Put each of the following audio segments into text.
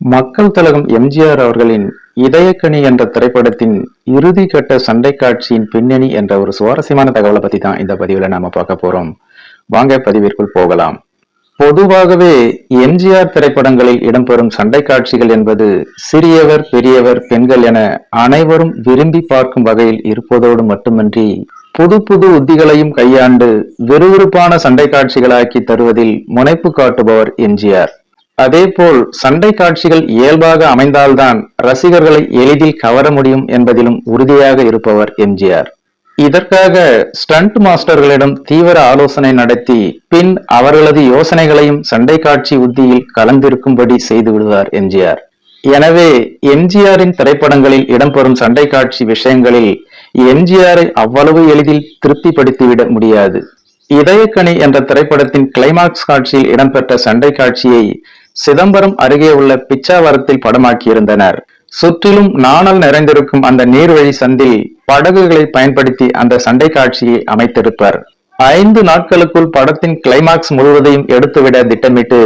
மக்கள் தலகம் எம்ஜிஆர் அவர்களின் இதயக்கனி என்ற திரைப்படத்தின் இறுதி கட்ட சண்டை காட்சியின் பின்னணி என்ற ஒரு சுவாரஸ்யமான தகவலை பத்தி தான் இந்த பதிவுல நாம பார்க்க போறோம். வாங்க பதிவிற்குள் போகலாம். பொதுவாகவே எம்ஜிஆர் திரைப்படங்களில் இடம்பெறும் சண்டை காட்சிகள் என்பது சிறியவர் பெரியவர் பெண்கள் என அனைவரும் விரும்பி பார்க்கும் வகையில் இருப்பதோடு மட்டுமின்றி புது புது உத்திகளையும் கையாண்டு விறுவிறுப்பான சண்டை காட்சிகளாக்கி தருவதில் முனைப்பு காட்டுபவர் எம்ஜிஆர். அதேபோல் சண்டை காட்சிகள் இயல்பாக அமைந்தால்தான் ரசிகர்களை எளிதில் கவர முடியும் என்பதிலும் உறுதியாக இருப்பவர் எம்ஜிஆர். இதற்காக ஸ்டண்ட் மாஸ்டர்களிடம் தீவிர ஆலோசனை நடத்தி பின் அவர்களது யோசனைகளையும் சண்டை காட்சி உத்தியில் கலந்திருக்கும்படி செய்து விடுவார் எம்ஜிஆர். எனவே எம்ஜிஆரின் திரைப்படங்களில் இடம்பெறும் சண்டை காட்சி விஷயங்களில் எம்ஜிஆரை அவ்வளவு எளிதில் திருப்திப்படுத்திவிட முடியாது. இதயக்கணி என்ற திரைப்படத்தின் கிளைமாக்ஸ் காட்சியில் இடம்பெற்ற சண்டை காட்சியை சிதம்பரம் அருகே உள்ள பிச்சாவரத்தில் படமாக்கியிருந்தனர். சுற்றிலும் நாணல் நிறைந்திருக்கும் அந்த நீர்வழி சந்தில் படகுகளை பயன்படுத்தி அந்த சண்டை காட்சியை அமைத்திருப்பர். ஐந்து நாட்களுக்குள் படத்தின் கிளைமாக்ஸ் முழுவதையும் எடுத்துவிட திட்டமிட்டு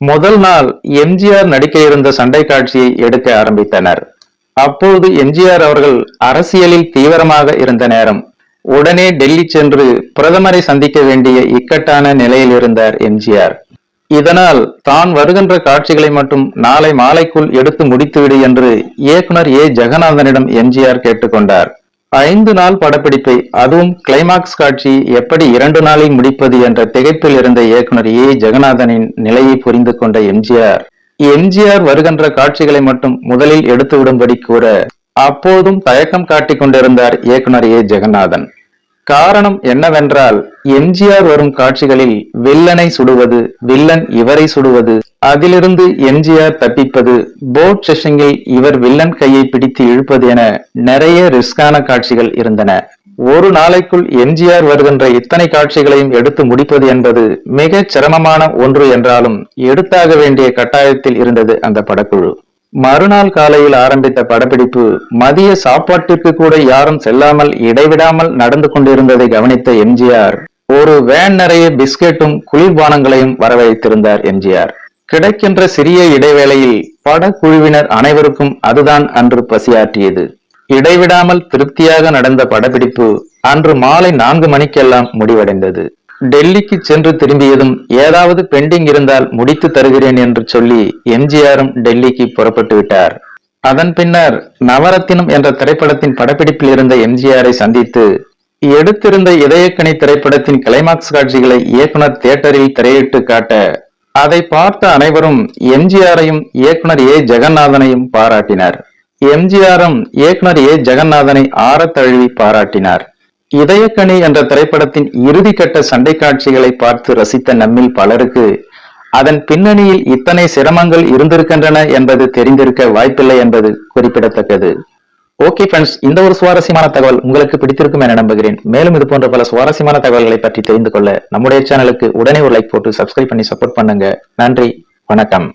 முதல் நாள் எம்ஜிஆர் நடிக்க இருந்த சண்டை காட்சியை எடுக்க ஆரம்பித்தனர். அப்போது எம்ஜிஆர் அவர்கள் அரசியலில் தீவிரமாக இருந்த நேரம். உடனே டெல்லி சென்று பிரதமரை சந்திக்க வேண்டிய இக்கட்டான நிலையில் இருந்தார் எம்ஜிஆர். இதனால் தான் வருகின்ற காட்சிகளை மட்டும் நாளை மாலைக்குள் எடுத்து முடித்துவிடு என்று இயக்குனர் ஏ. ஜெகநாதனிடம் எம்ஜிஆர் கேட்டுக்கொண்டார். ஐந்து நாள் படப்பிடிப்பை அதுவும் கிளைமாக்ஸ் காட்சி எப்படி இரண்டு நாளில் முடிப்பது என்ற திகைப்பில் இருந்த இயக்குனர் ஏ. ஜெகநாதனின் நிலையை புரிந்து கொண்ட எம்ஜிஆர் எம்ஜிஆர் வருகின்ற காட்சிகளை மட்டும் முதலில் எடுத்து விடும்படி கூற அப்போதும் தயக்கம் காட்டிக் கொண்டிருந்தார் இயக்குனர் ஏ. ஜெகநாதன். காரணம் என்னவென்றால் எம்ஜிஆர் வரும் காட்சிகளில் வில்லனை சுடுவது வில்லன் இவரை சுடுவது அதிலிருந்து எம்ஜிஆர் தப்பிப்பது போட் செஷங்கில் இவர் வில்லன் கையை பிடித்து இழுப்பது என நிறைய ரிஸ்கான காட்சிகள் இருந்தன. ஒரு நாளைக்குள் எம்ஜிஆர் வருகின்ற இத்தனை காட்சிகளையும் எடுத்து முடிப்பது என்பது மிக சிரமமான ஒன்று என்றாலும் எடுத்தாக வேண்டிய கட்டாயத்தில் இருந்தது அந்த படக்குழு. மறுநாள் காலையில் ஆரம்பித்த படப்பிடிப்பு மதிய சாப்பாட்டிற்கு கூட யாரும் செல்லாமல் இடைவிடாமல் நடந்து கொண்டிருந்ததை கவனித்த எம்ஜிஆர் ஒரு வேன் நிறைய பிஸ்கெட்டும் குளிர்பானங்களையும் வரவழைத்திருந்தார் எம்ஜிஆர். கிடைக்கின்ற சிறிய இடைவேளையில் படக்குழுவினர் அனைவருக்கும் அதுதான் அன்று பசியாற்றியது. இடைவிடாமல் திருப்தியாக நடந்த படப்பிடிப்பு அன்று மாலை நான்கு மணிக்கெல்லாம் முடிவடைந்தது. டெல்லிக்கு சென்று திரும்பியதும் ஏதாவது பெண்டிங் இருந்தால் முடித்து தருகிறேன் என்று சொல்லி எம்ஜிஆரும் டெல்லிக்கு புறப்பட்டு விட்டார். அதன் பின்னர் நவரத்தினம் என்ற திரைப்படத்தின் படப்பிடிப்பில் இருந்த எம்ஜிஆரை சந்தித்து எடுத்திருந்த இதயக்கணி திரைப்படத்தின் கிளைமாக்ஸ் காட்சிகளை இயக்குனர் தியேட்டரில் திரையிட்டு காட்ட அதை பார்த்த அனைவரும் எம்ஜிஆரையும் இயக்குனர் ஏ ஜெகநாதனையும் பாராட்டினர். எம்ஜிஆரும் இயக்குனர் ஏ ஜெகநாதனை ஆற தழுவி பாராட்டினார். இதயக்கணி என்ற திரைப்படத்தின் இறுதி கட்ட சண்டை காட்சிகளை பார்த்து ரசித்த நம்மில் பலருக்கு அதன் பின்னணியில் இத்தனை சிரமங்கள் இருந்திருக்கின்றன என்பது தெரிந்திருக்க வாய்ப்பில்லை என்பது குறிப்பிடத்தக்கது. ஓகே ஃப்ரெண்ட்ஸ் இந்த ஒரு சுவாரஸ்யமான தகவல் உங்களுக்கு பிடித்திருக்கும் என நம்புகிறேன். மேலும் இது போன்ற பல சுவாரஸ்யமான தகவல்களை பற்றி தெரிந்து கொள்ள நம்முடைய சேனலுக்கு உடனே ஒரு லைக் போட்டு சப்ஸ்கிரைப் பண்ணி சப்போர்ட் பண்ணுங்க. நன்றி வணக்கம்.